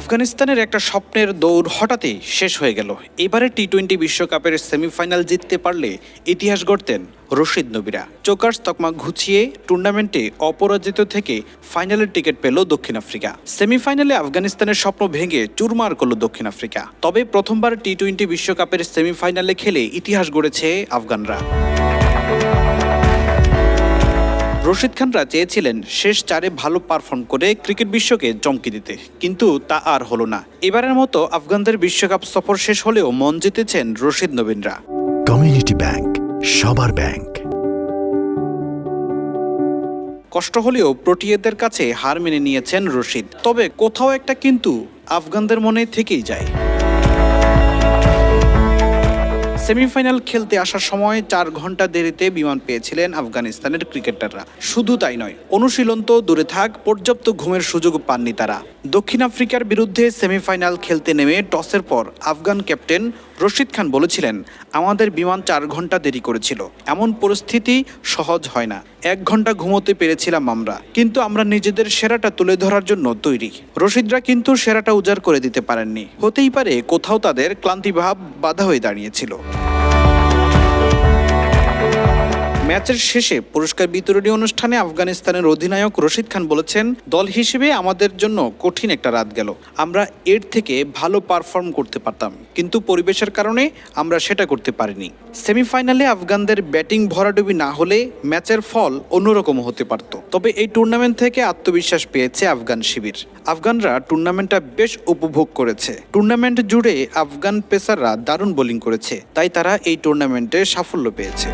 আফগানিস্তানের একটা স্বপ্নের দৌড় হঠাৎই শেষ হয়ে গেল। এবারে টি টোয়েন্টি বিশ্বকাপের সেমিফাইনাল জিততে পারলে ইতিহাস গড়তেন রশিদ নবীরা। চোকার্স তকমা ঘুচিয়ে টুর্নামেন্টে অপরাজিত থেকে ফাইনালের টিকিট পেল দক্ষিণ আফ্রিকা। সেমিফাইনালে আফগানিস্তানের স্বপ্ন ভেঙে চুরমার করল দক্ষিণ আফ্রিকা। তবে প্রথমবার টি টোয়েন্টি বিশ্বকাপের সেমিফাইনালে খেলে ইতিহাস গড়েছে আফগানরা। রশিদ খানরা চেয়েছিলেন শেষ চারে ভালো পারফর্ম করে ক্রিকেট বিশ্বকে চমকে দিতে কিন্তু তা আর হলো না। এবারের মতো আফগানদের বিশ্বকাপ সফর শেষ হলেও মন জিতেছেন রশিদ নবীনরা। কমিউনিটি ব্যাংক সবার ব্যাংক কষ্ট হলেও প্রোটিয়েদের কাছে হার মেনে নিয়েছেন রশিদ তবে কোথাও একটা কিন্তু আফগানদের মনে থেকেই যায়। সেমিফাইনাল খেলতে আসার সময় চার ঘণ্টা দেরিতে বিমান পেয়েছিলেন আফগানিস্তানের ক্রিকেটাররা। শুধু তাই নয়, অনুশীলন তো দূরে থাক, পর্যাপ্ত ঘুমের সুযোগ পাননি তারা। দক্ষিণ আফ্রিকার বিরুদ্ধে সেমিফাইনাল খেলতে নেমে টসের পর আফগান ক্যাপ্টেন রশিদ খান বলেছিলেন, আমাদের বিমান চার ঘণ্টা দেরি করেছিল। এমন পরিস্থিতি সহজ হয় না। এক ঘণ্টা ঘুমোতে পেরেছিলাম আমরা। কিন্তু আমরা নিজেদের সেরাটা তুলে ধরার জন্য তৈরি। রশিদরা কিন্তু সেরাটা উজাড় করে দিতে পারেননি। হতেই পারে কোথাও তাদের ক্লান্তিভাব বাধা হয়ে দাঁড়িয়েছিল। ম্যাচের শেষে পুরস্কার বিতরণী অনুষ্ঠানে আফগানিস্তানের অধিনায়ক রশিদ খান বলেছেন, দল হিসেবে আমাদের জন্য কঠিন একটা রাত গেল। আমরা এর থেকে ভালো পারফর্ম করতে পারতাম, কিন্তু পরিবেশের কারণে আমরা সেটা করতে পারিনি। সেমিফাইনালে আফগানদের ব্যাটিং ভরাডুবি না হলে ম্যাচের ফল অন্যরকম হতে পারত। তবে এই টুর্নামেন্ট থেকে আত্মবিশ্বাস পেয়েছে আফগান শিবির। আফগানরা টুর্নামেন্টটা বেশ উপভোগ করেছে। টুর্নামেন্ট জুড়ে আফগান পেসাররা দারুণ বোলিং করেছে, তাই তারা এই টুর্নামেন্টে সাফল্য পেয়েছে।